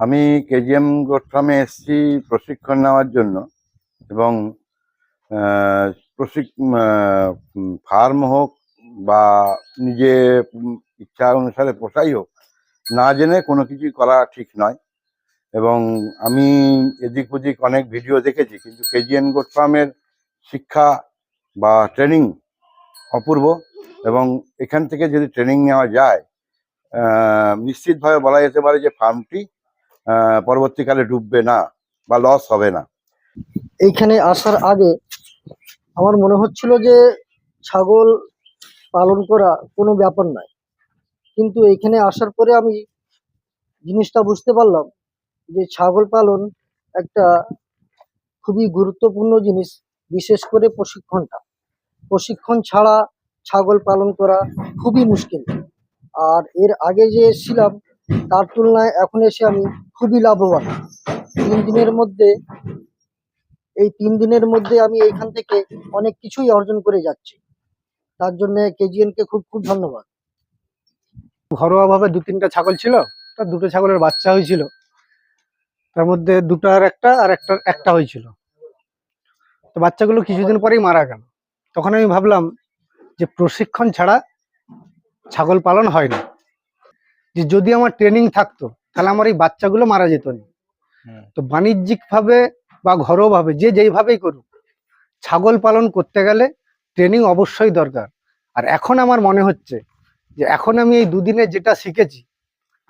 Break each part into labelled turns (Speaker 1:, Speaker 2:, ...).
Speaker 1: আমি KGM goat ফার্মে এসেছি প্রশিক্ষণ নেওয়ার জন্য এবং প্রশিক- ফার্ম হোক বা নিজে ইচ্ছা অনুসারে পোষাই হোক, না জেনে কোনো কিছুই করা ঠিক নয়। এবং আমি এদিক ওদিক অনেক ভিডিও দেখেছি, কিন্তু কেজিএন গোট শিক্ষা বা ট্রেনিং অপূর্ব এবং এখান থেকে যদি ট্রেনিং নেওয়া যায় নিশ্চিতভাবে বলা যেতে পারে যে ফার্মটি পরবর্তীকালে ডুববে না বা লস হবে না।
Speaker 2: এইখানে আসার আগে আমার মনে হচ্ছিল যে ছাগল পালন করা কোনো ব্যাপার নয়। কিন্তু এইখানে আসার পরে আমি জিনিসটা বুঝতে পারলাম যে ছাগল পালন একটা খুবই গুরুত্বপূর্ণ জিনিস, বিশেষ করে প্রশিক্ষণটা। প্রশিক্ষণ ছাড়া ছাগল পালন করা খুবই মুশকিল। আর এর আগে যে এসেছিলাম তার তুলনায় এখন এসে আমি খুবই লাভবান। তিন দিনের মধ্যে, এই তিন দিনের মধ্যে আমি এইখান থেকে অনেক কিছুই অর্জন করে যাচ্ছি। তার জন্য কেজিএন কে খুব খুব ধন্যবাদ।
Speaker 3: ঘরোয়া ভাবে দু তিনটা ছাগল ছিল তার দুটো ছাগলের বাচ্চা হয়েছিল। তার মধ্যে দুটার একটা, আর একটা একটা হয়েছিল। তো বাচ্চাগুলো কিছুদিন পরেই মারা গেল। তখন আমি ভাবলাম যে প্রশিক্ষণ ছাড়া ছাগল পালন হয় না। যে যদি আমার ট্রেনিং থাকতো তাহলে আমার এই বাচ্চাগুলো মারা যেত না। তো বাণিজ্যিক ভাবে বা ঘরোয়া ভাবে যে যেইভাবেই করুক ছাগল পালন করতে গেলে ট্রেনিং অবশ্যই দরকার। আর এখন আমার মনে হচ্ছে যে এখন আমি এই দুদিনে যেটা শিখেছি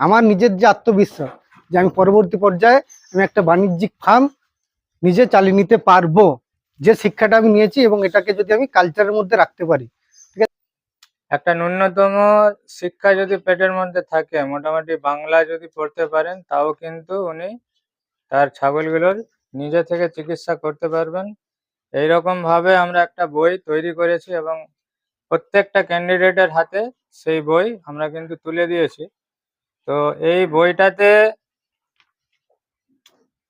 Speaker 3: আমার নিজের যে আত্মবিশ্বাস যে আমি পরবর্তী পর্যায়ে আমি একটা বাণিজ্যিক ফার্ম নিজে চালিয়ে নিতে পারব যে শিক্ষাটা আমি নিয়েছি এবং এটাকে যদি আমি কালচারের মধ্যে রাখতে পারি
Speaker 4: একটা ন্যূনতম শিক্ষা যদি পেটের মধ্যে থাকে, মোটামুটি বাংলা যদি পড়তে পারেন, তাও কিন্তু উনি তার ছাগলগুলোর নিজে থেকে চিকিৎসা করতে পারবেন। এইরকম ভাবে আমরা একটা বই তৈরি করেছি এবং প্রত্যেকটা ক্যান্ডিডেটের হাতে সেই বই আমরা কিন্তু তুলে দিয়েছি। তো এই বইটাতে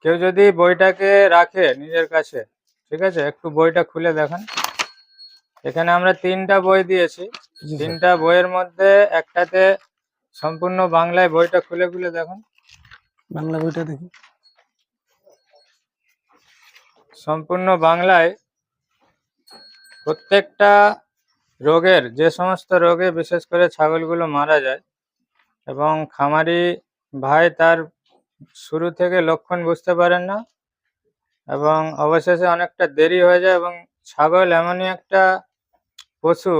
Speaker 4: কেউ যদি বইটাকে রাখে নিজের কাছে, ঠিক আছে? একটু বইটা খুলে দেখেন। এখানে আমরা তিনটা বই দিয়েছি। তিনটা বইয়ের মধ্যে একটাতে সম্পূর্ণ বাংলায় বইটা খুলে খুলে দেখুন।
Speaker 3: বাংলা বইটা দেখি।
Speaker 4: সম্পূর্ণ বাংলায় প্রত্যেকটা রোগের যে সমস্ত রোগে বিশেষ করে ছাগলগুলো মারা যায় এবং খামারি ভাই তার শুরু থেকে লক্ষণ বুঝতে পারেন না এবং অবশেষে অনেকটা দেরি হয়ে যায় এবং ছাগল এমনই একটা পশু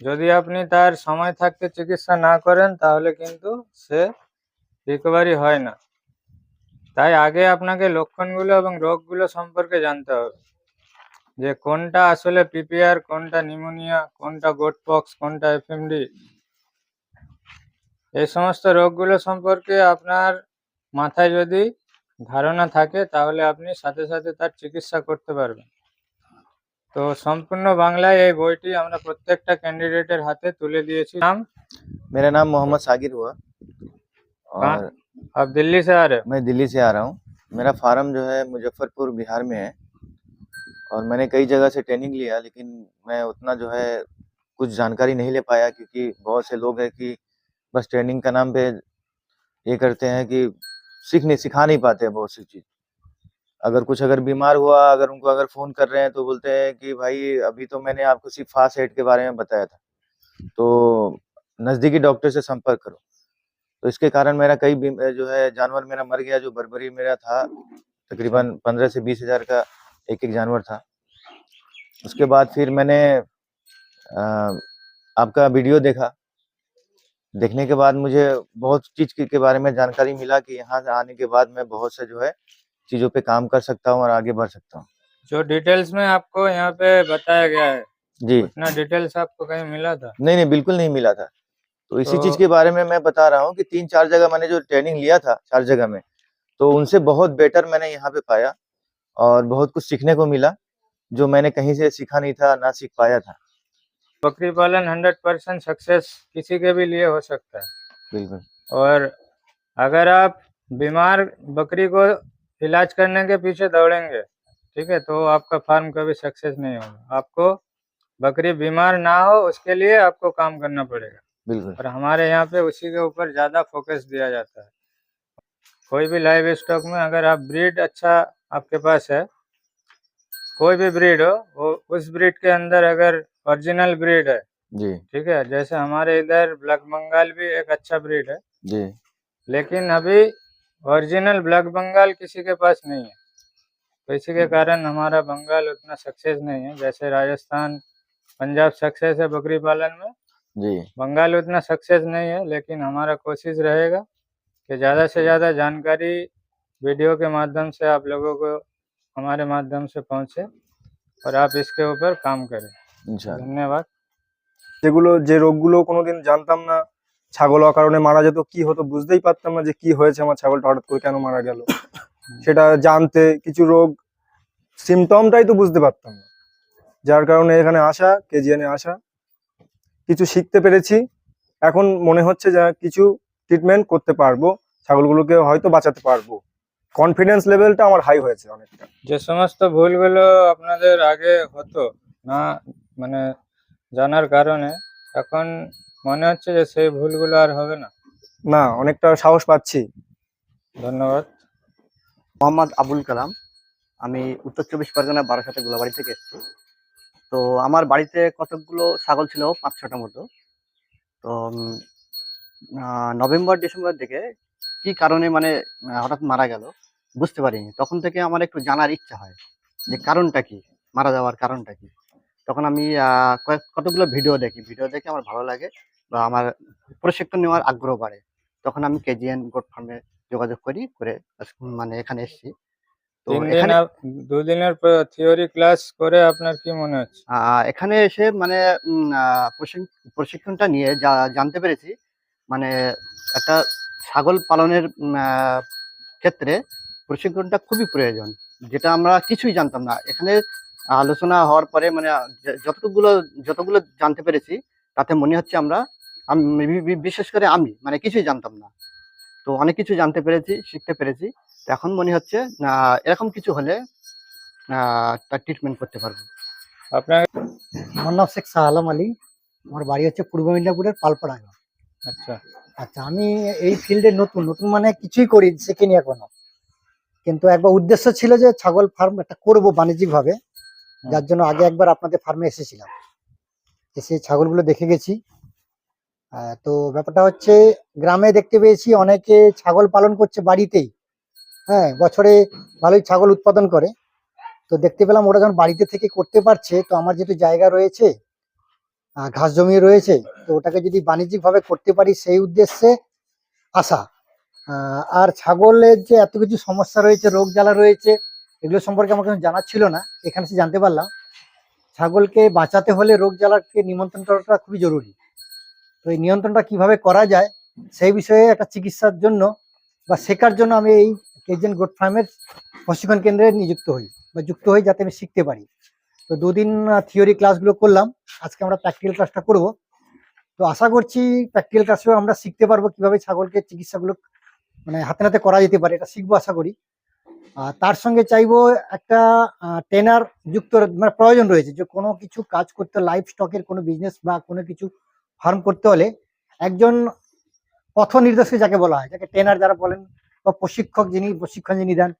Speaker 4: যদি আপনি তার সময় থাকতে চিকিৎসা না করেন, তাহলে কিন্তু সে রিকভারি হয় না। তাই আগে আপনাকে লক্ষণগুলো এবং রোগগুলো সম্পর্কে জানতে হবে। যে কোনটা আসলে পিপিআর, কোনটা নিউমোনিয়া কোনটা গোটপক্স কোনটা এফএমডি। এই সমস্ত রোগগুলো সম্পর্কে আপনার মাথায় যদি ধারণা থাকে, তাহলে আপনি সাথে সাথে তার চিকিৎসা করতে পারবেন। তো সম্পূর্ণ বাংলায় এই বইটি আমরা প্রত্যেকটা ক্যান্ডিডেটের হাতে তুলে দিয়েছি নাম
Speaker 5: मेरा नाम मोहम्मद सागिर हुआ
Speaker 4: हाँ।
Speaker 5: और
Speaker 4: आप दिल्ली से आ रहे हो
Speaker 5: मैं दिल्ली से आ रहा हूँ मेरा फार्म जो है मुजफ्फरपुर बिहार में है और मैंने कई जगह से ट्रेनिंग लिया लेकिन मैं उतना जो है कुछ जानकारी नहीं ले पाया क्योंकि बहुत से लोग हैं कि बस ट्रेनिंग का नाम पे ये करते हैं कि सीख नहीं सिखा नहीं पाते हैं बहुत सी चीज़ अगर कुछ अगर बीमार हुआ अगर उनको अगर फ़ोन कर रहे हैं तो बोलते हैं कि भाई अभी तो मैंने आपको सिर्फ़ फास्ट एड के बारे में बताया था। तो नज़दीकी डॉक्टर से संपर्क करो। तो इसके कारण मेरा कई जो है जानवर मेरा मर गया जो बरबरी मेरा था तकरीबन पंद्रह से बीस हज़ार का एक एक जानवर था। उसके बाद फिर मैंने आपका वीडियो देखा। देखने के बाद मुझे बहुत चीज़ के, बारे में जानकारी मिला कि यहाँ आने के बाद मैं बहुत से जो है चीज़ों पे काम कर सकता हूँ और आगे बढ़ सकता हूँ।
Speaker 4: जो डिटेल्स में आपको यहाँ पे बताया गया है
Speaker 5: जी।
Speaker 4: इतना डिटेल्स आपको कहीं मिला था?
Speaker 5: नहीं नहीं बिल्कुल नहीं मिला था। तो इसी
Speaker 4: तो-
Speaker 5: चीज़ के बारे में मैं बता रहा हूँ कि तीन चार जगह मैंने जो ट्रेनिंग लिया था चार जगह में तो उनसे बहुत बेटर मैंने यहाँ पे पाया और बहुत कुछ सीखने को मिला जो मैंने कहीं से सीखा नहीं था ना सीख पाया था।
Speaker 4: बकरी पालन हंड्रेड परसेंट सक्सेस किसी के भी लिए हो सकता है।
Speaker 5: बिल्कुल।
Speaker 4: और अगर आप बीमार बकरी को इलाज करने के पीछे दौड़ेंगे। ठीक है तो आपका फार्म कभी सक्सेस नहीं होगा। आपको बकरी बीमार ना हो उसके लिए आपको काम करना पड़ेगा।
Speaker 5: बिल्कुल।
Speaker 4: और हमारे यहाँ पे उसी के ऊपर ज़्यादा फोकस दिया जाता है। कोई भी लाइव स्टॉक में अगर आप ब्रीड अच्छा आपके पास है कोई भी ब्रीड हो वो उस ब्रीड के अंदर अगर ओरिजिनल ब्रीड है
Speaker 5: जी।
Speaker 4: ठीक है जैसे हमारे इधर ब्लैक बंगाल भी एक अच्छा ब्रीड है।
Speaker 5: जी।
Speaker 4: लेकिन अभी ओरिजिनल ब्लैक बंगाल किसी के पास नहीं है तो इसी के कारण हमारा बंगाल उतना सक्सेस नहीं है जैसे राजस्थान पंजाब सक्सेस है बकरी पालन में
Speaker 5: जी
Speaker 4: बंगाल उतना सक्सेस नहीं है लेकिन हमारा कोशिश रहेगा कि ज़्यादा से ज़्यादा जानकारी वीडियो के माध्यम से आप लोगों को हमारे माध्यम से पहुंचे और आप इसके ऊपर काम करें
Speaker 5: इंशाल्लाह
Speaker 4: धन्यवाद
Speaker 6: যেগুলো যে রোগগুলো কোনোদিন জানতাম না ছাগল অকারণে মারা যেত কি হতো বুঝতেই পারতাম না যে কি হয়েছে আমার ছাগলটা হঠাৎ করে কেন মারা গেল। সেটা জানতে কিছু রোগ সিমটমটাই তো বুঝতে পারতাম না। যার কারণে এখানে আসা কেজিএনে আসা। কিছু শিখতে পেরেছি। এখন মনে হচ্ছে যে কিছু ট্রিটমেন্ট করতে পারব ছাগলগুলোকে হয়তো বাঁচাতে পারব। কনফিডেন্স লেভেলটা আমার হাই হয়েছে অনেকটা।
Speaker 4: যে সমস্ত ভুলগুলো আপনাদের আগে হতো না মানে জানার কারণে এখন মনে হচ্ছে যে সেই ভুলগুলো আর হবে না।
Speaker 6: না অনেকটা সাহস পাচ্ছি।
Speaker 4: ধন্যবাদ।
Speaker 7: মোহাম্মদ আবুল কালাম। আমি উত্তর চব্বিশ পরগনা বারাসাতে গোলাবাড়ি থেকে এসেছি। তো আমার বাড়িতে কতকগুলো ছাগল ছিল পাঁচ ছটা মতো। তো নভেম্বর ডিসেম্বর দিকে কি কারণে মানে হঠাৎ মারা গেল বুঝতে পারিনি। তখন থেকে আমার একটু জানার ইচ্ছা হয় যে কারণটা কি মারা যাওয়ার কারণটা কি। তখন আমি কয়েক কতগুলো ভিডিও দেখি। ভিডিও দেখে আমার ভালো লাগে। বা আমার প্রশিক্ষণ নেওয়ার আগ্রহ বাড়ে। তখন আমি কেজিএন গোট ফার্মে যোগাযোগ করি করে মানে এখানে এসেছি। তো এখানে
Speaker 4: দুদিনের থিওরি ক্লাস করে আপনার কি মনে হচ্ছে?
Speaker 7: এখানে এসে মানে প্রশিক্ষণটা নিয়ে যা জানতে পেরেছি। মানে একটা ছাগল পালনের ক্ষেত্রে প্রশিক্ষণটা খুবই প্রয়োজন যেটা আমরা কিছুই জানতাম না। এখানে আলোচনা হওয়ার পরে মানে যে- যতগুলো যতগুলো জানতে পেরেছি তাতে মনে হচ্ছে আমরা আমি বিশেষ করে আমি মানে কিছুই জানতাম না। তো অনেক কিছু জানতে পেরেছি শিখতে পেরেছি। তো এখন মনে হচ্ছে এরকম কিছু হলে তার ট্রিটমেন্ট করতে পারব।
Speaker 4: আপনার
Speaker 2: আমার নাম শেখ শাহ আলম আলী। আমার বাড়ি হচ্ছে পূর্ব মেদিনীপুরের পালপাড়া।
Speaker 4: আচ্ছা।
Speaker 2: আচ্ছা আমি এই ফিল্ডে নতুন নতুন মানে কিছুই করি শিখিনি এখনও। কিন্তু একবার উদ্দেশ্য ছিল যে ছাগল ফার্ম একটা করব বাণিজ্যিক ভাবে যার জন্য আগে একবার আপনাদের ফার্মে এসেছিলাম। এসে ছাগলগুলো দেখে গেছি। তো ব্যাপারটা হচ্ছে গ্রামে দেখতে পেয়েছি অনেকে ছাগল পালন করছে বাড়িতেই। হ্যাঁ বছরে ভালোই ছাগল উৎপাদন করে। তো দেখতে পেলাম ওরা যখন বাড়িতে থেকে করতে পারছে, তো আমার যেহেতু জায়গা রয়েছে ঘাস জমি রয়েছে, তো ওটাকে যদি বাণিজ্যিকভাবে করতে পারি সেই উদ্দেশ্যে আসা। আর ছাগলের যে এত কিছু সমস্যা রয়েছে, রোগ জ্বালা রয়েছে, এগুলো সম্পর্কে আমার কোনো জানা ছিল না, এখানে এসে জানতে পারলাম। ছাগলকে বাঁচাতে হলে রোগ জ্বালাকে নিমন্ত্রণ করাটা খুবই জরুরি। তো এই নিয়ন্ত্রণটা কীভাবে করা যায় সেই বিষয়ে একটা চিকিৎসার জন্য বা শেখার জন্য আমি এই কেজিএন গোট ফার্মের প্রশিক্ষণ কেন্দ্রে নিযুক্ত হই বা যুক্ত হই যাতে আমি শিখতে পারি। তো দুদিন থিওরি ক্লাসগুলো করলাম। আজকে আমরা প্র্যাকটিক্যাল ক্লাসটা করব। তো আশা করছি প্র্যাকটিক্যাল ক্লাসেও আমরা শিখতে পারব কীভাবে ছাগলকে চিকিৎসাগুলো মানে হাতে নাতে করা যেতে পারে, এটা শিখব আশা করি। আর তার সঙ্গে চাইব একটা ট্রেনার যুক্ত মানে প্রয়োজন রয়েছে যে কোনো কিছু কাজ করতে লাইফ স্টকের কোনো বিজনেস বা কোনো কিছু ফার্ম করতে হলে একজন পথ নির্দেশক যাকে বলা হয়, যাকে ট্রেনার যারা বলেন বা প্রশিক্ষক যিনি, প্রশিক্ষণ যিনি দেন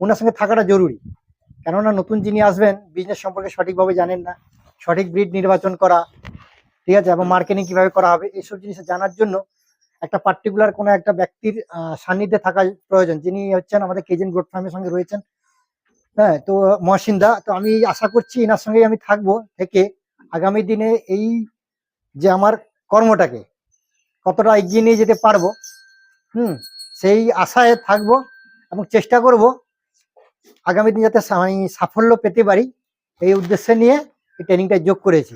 Speaker 2: ওনার সঙ্গে থাকাটা জরুরি। কেননা নতুন যিনি আসবেন বিজনেস সম্পর্কে সঠিকভাবে জানেন না, সঠিক ব্রিড নির্বাচন করা, ঠিক আছে, এবং মার্কেটিং কীভাবে করা হবে, এইসব জিনিস জানার জন্য একটা পার্টিকুলার কোনো একটা ব্যক্তির সান্নিধ্যে থাকা প্রয়োজন। যিনি হচ্ছেন আমাদের কেজেন গোট ফার্মের সঙ্গে রয়েছেন হ্যাঁ তো মহসিন্দা তো আমি আশা করছি এনার সঙ্গেই আমি থাকব থেকে আগামী দিনে এই যে আমার কর্মটাকে, কতটা এগিয়ে নিয়ে যেতে পারব, হুম, সেই আশায় থাকব এবং চেষ্টা করব আগামী দিন যাতে সাফল্য পেতে পারি, এই উদ্দেশ্যে নিয়ে এই ট্রেনিংটা যোগ করেছি।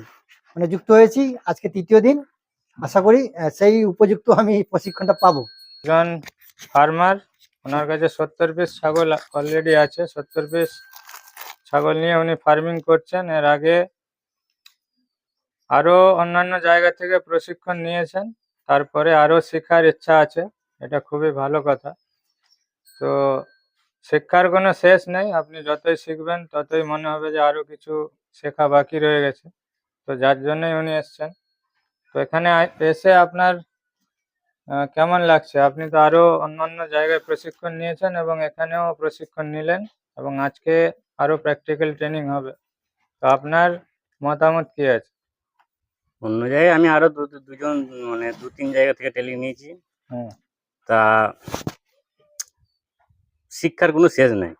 Speaker 2: মানে যুক্ত হয়েছি, আজকে তৃতীয় দিন, আশা করি সেই উপযুক্ত আমি প্রশিক্ষণটা পাবো।
Speaker 4: একজন ফার্মার, ওনার কাছে সত্তর পিস ছাগল অলরেডি আছে, সত্তর পিস ছাগল নিয়ে উনি ফার্মিং করছেন। এর আগে আরও অন্যান্য জায়গা থেকে প্রশিক্ষণ নিয়েছেন। তারপরে আরও শেখার ইচ্ছা আছে। এটা খুবই ভালো কথা। তো শিক্ষার কোনো শেষ নেই। আপনি যতই শিখবেন, ততই মনে হবে যে আরও কিছু শেখা বাকি রয়ে গেছে। তো যার জন্যই উনি এসছেন। তো এখানে এসে আপনার কেমন লাগছে? আপনি তো আরও অন্যান্য জায়গায় প্রশিক্ষণ নিয়েছেন এবং এখানেও প্রশিক্ষণ নিলেন এবং আজকে আরও প্র্যাকটিক্যাল ট্রেনিং হবে। তো আপনার মতামত কি আছে?
Speaker 8: অন্য জায়গায় আমি আরও দুজন মানে দু তিন জায়গা থেকে ট্রেনিং নিয়েছি। তা শিক্ষার কোনো শেষ নেই।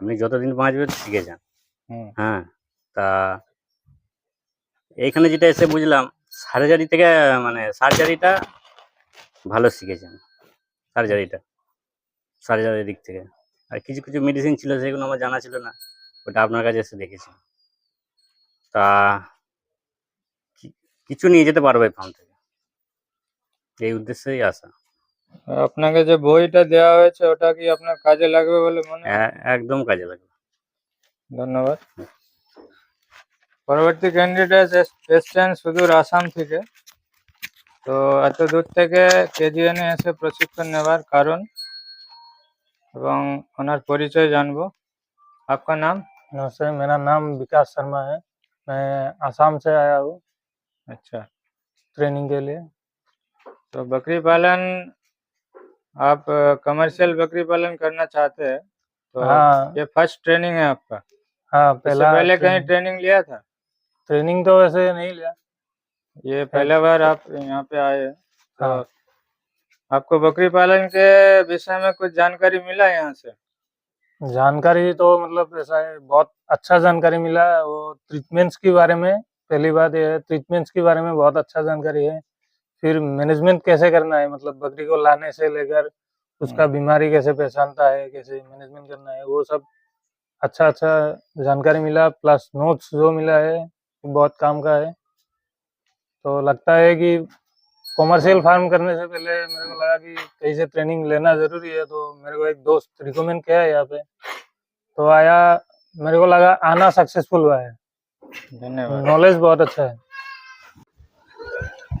Speaker 8: আপনি যতদিন বাঁচবেন শিখে যান। হ্যাঁ। তা এইখানে যেটা এসে বুঝলাম সার্জারি থেকে মানে সার্জারিটা ভালো শিখেছেন সার্জারিটা সার্জারির দিক থেকে। আর কিছু কিছু মেডিসিন ছিল সেগুলো আমার জানা ছিল না ওটা আপনার কাছে এসে দেখেছি। তা কিছু নিয়ে যেতে পারবে ফার্ম থেকে এই উদ্দেশ্যেই আসা
Speaker 4: আপনাকে যে বইটা দেওয়া হয়েছে ওটা কি আপনার কাজে লাগবে বলে মনে হয়?
Speaker 8: এ- একদম কাজে লাগবে
Speaker 4: ধন্যবাদ পরবর্তী ক্যান্ডিডেট এসছেন সুদূর আসাম থেকে তো এত দূর থেকে কেজিএনে এসে প্রশিক্ষণ নেবার কারণ এবং ওনার পরিচয় জানবো আপনার নাম
Speaker 9: नमस्ते मेरा नाम विकास शर्मा है मैं आसाम से आया हूँ
Speaker 4: अच्छा
Speaker 9: ट्रेनिंग के लिए।
Speaker 4: तो बकरी पालन आप कमर्शियल बकरी पालन करना चाहते हैं तो
Speaker 9: हाँ।
Speaker 4: ये फ़र्स्ट ट्रेनिंग है आपका।
Speaker 9: हाँ पहला
Speaker 4: पहले कहीं
Speaker 9: ट्रेनिंग
Speaker 4: लिया था?
Speaker 9: ट्रेनिंग तो वैसे नहीं लिया।
Speaker 4: ये पहला बार आप यहाँ पे आए हैं तो
Speaker 9: हाँ।
Speaker 4: आपको बकरी पालन के विषय में कुछ जानकारी मिला यहाँ से?
Speaker 9: जानकारी तो मतलब ऐसा है बहुत अच्छा जानकारी मिला वो ट्रीटमेंट्स के बारे में। पहली बात यह है ट्रीटमेंट्स के बारे में बहुत अच्छा जानकारी है। फिर मैनेजमेंट कैसे करना है? मतलब बकरी को लाने से लेकर उसका बीमारी कैसे पहचानता है? कैसे मैनेजमेंट करना है? वो सब अच्छा अच्छा जानकारी मिला। प्लस नोट्स जो मिला है वो बहुत काम का है। तो लगता है कि कॉमर्शियल फार्म करने से पहले मेरे को लगा कि कहीं से ट्रेनिंग लेना ज़रूरी है। तो मेरे को एक दोस्त रिकमेंड किया है यहाँ पे। तो आया मेरे को लगा आना सक्सेसफुल हुआ है।
Speaker 4: धन्यवाद
Speaker 9: नॉलेज बहुत अच्छा है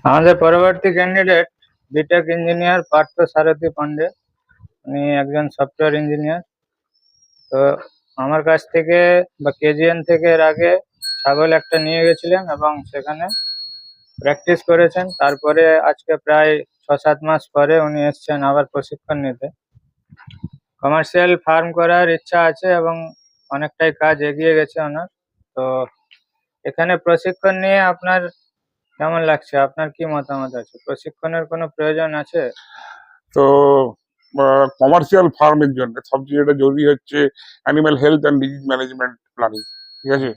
Speaker 4: আমাদের পরবর্তী candidate B.Tech engineer Partha Sarathi Pandey উনি একজন সফটওয়্যার ইঞ্জিনিয়ার তো আমার কাছ থেকে বা কেজিএন থেকে এর আগে ছাগল একটা নিয়ে গেছিলেন এবং সেখানে প্র্যাকটিস করেছেন তারপরে আজকে প্রায় ছ সাত মাস পরে উনি এসছেন আবার প্রশিক্ষণ নিতে কমার্শিয়াল ফার্ম করার ইচ্ছা আছে এবং অনেকটাই কাজ এগিয়ে গেছে ওনার তো এখানে প্রশিক্ষণ নিয়ে আপনার কেমন লাগছে? আপনার কি মতামত আছে? প্রশিক্ষণের কোনো প্রয়োজন আছে?
Speaker 10: তো কমার্শিয়াল ফার্মের জন্য। সবচেয়ে যেটা জরুরি হচ্ছে animal health and disease management planning ঠিক আছে?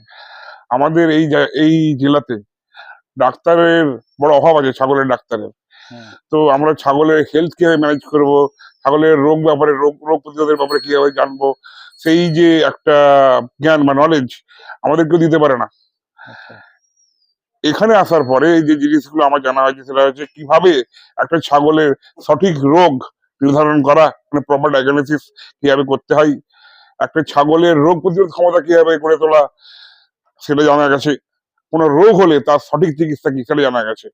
Speaker 10: আমাদের এই এই জেলাতে ডাক্তারের বড় অভাব আছে ছাগলের ডাক্তারের। তো আমরা ছাগলের হেলথ কীভাবে ম্যানেজ করব ছাগলের রোগ ব্যাপারে রোগ রোগ প্রতিরোধের ব্যাপারে কীভাবে জানব সেই যে একটা জ্ঞান বা নলেজ আমাদের কেউ দিতে পারে না। এখানে আসার পরে এই যে জিনিসগুলো আমার জানা হয়েছে, সেটা হচ্ছে কীভাবে একটা ছাগলের সঠিক রোগ নির্ধারণ করা মানে প্রপার ডায়াগনোসিস কীভাবে করতে হয়, একটা ছাগলের রোগ প্রতিরোধ ক্ষমতা কীভাবে করে তোলা, সেটা জানা গেছে। কোনো রোগ হলে তার সঠিক চিকিৎসা কি, সেটা জানা গেছে।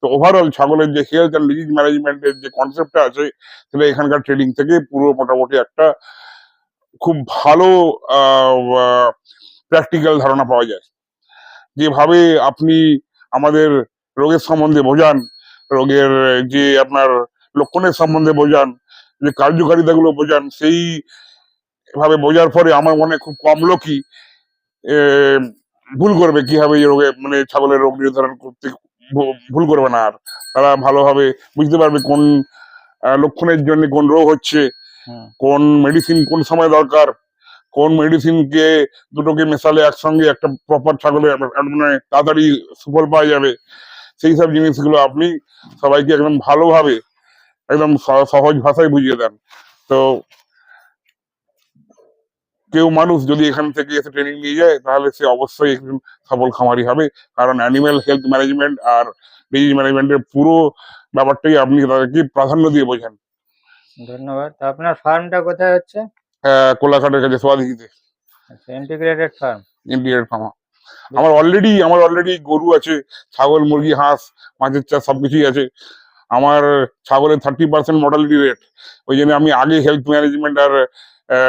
Speaker 10: তো ওভারঅল ছাগলের যে হেলথ অ্যান্ড ডিজিজ ম্যানেজমেন্টের যে কনসেপ্টটা আছে, সেটা এখানকার ট্রেনিং থেকে পুরো মোটামুটি একটা খুব ভালো প্র্যাকটিক্যাল ধারণা পাওয়া যায়। যেভাবে আপনি আমাদের রোগের সম্বন্ধে বোঝান রোগের যে আপনার লক্ষণের সম্বন্ধে বোঝান যে কার্যকারিতাগুলো বোঝান সেই ভাবে বোঝার পরে আমার মনে খুব কম লোকই ভুল করবে কীভাবে এই রোগে মানে ছাগলের রোগ নির্ধারণ করতে ভুল করবে না আর। তারা ভালোভাবে বুঝতে পারবে কোন লক্ষণের জন্য কোন রোগ হচ্ছে কোন মেডিসিন কোন সময় দরকার কোন মেডিসিনকে দুটোকে মেশালে একসঙ্গে একটা প্রপার ছাগলের মানে তাড়াতাড়ি সুফল পাওয়া যাবে, সেই সব জিনিসগুলো আপনি সবাইকে একদম ভালোভাবে একদম সহজ ভাষায় বুঝিয়ে দেন। তো কেউ মানুষ যদি এখান থেকে এসে ট্রেনিং নিয়ে যায়, তাহলে সে অবশ্যই একজন সফল খামারি হবে। কারণ অ্যানিম্যাল হেলথ ম্যানেজমেন্ট আর ডিজিজ ম্যানেজমেন্টের পুরো ব্যাপারটাই আপনি তাদেরকে প্রাধান্য দিয়ে বোঝান।
Speaker 4: ধন্যবাদ। আপনার ফার্মটা কোথায় হচ্ছে?
Speaker 10: কোলাঘাটের কাছে সোয়াদিঘিতে।
Speaker 4: ইন্টিগ্রেটেড ফার্ম
Speaker 10: ইন্ডিয়ার ফার্মা আমার অলরেডি আমার অলরেডি গরু আছে ছাগল মুরগি হাঁস মাছের চাষ সবকিছুই আছে। আমার ছাগলের থার্টি পার্সেন্ট মর্টালিটি রেট ওই জন্য আমি আগে হেলথ ম্যানেজমেন্ট আর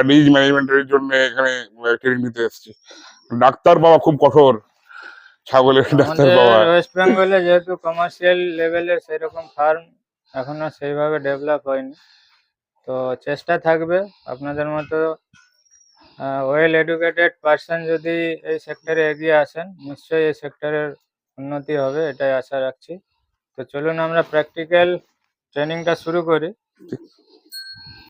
Speaker 10: ডিজিজ ম্যানেজমেন্টের জন্য এখানে ট্রেনিং নিতে এসেছি। ডাক্তার বাবা খুব কঠোর। ছাগলের ডাক্তার বাবা।
Speaker 4: ওয়েস্ট বেঙ্গলে যেহেতু কমার্শিয়াল লেভেলের সেরকম ফার্ম এখনও সেইভাবে ডেভেলপ হয়নি। তো চেষ্টা থাকবে আপনাদের মতো ওয়েল এডুকেটেড পার্সন যদি এই সেক্টরে এগিয়ে আসেন, নিশ্চয়ই এই সেক্টরের উন্নতি হবে, এটাই আশা রাখছি। তো চলুন আমরা প্র্যাকটিক্যাল ট্রেনিংটা শুরু করি।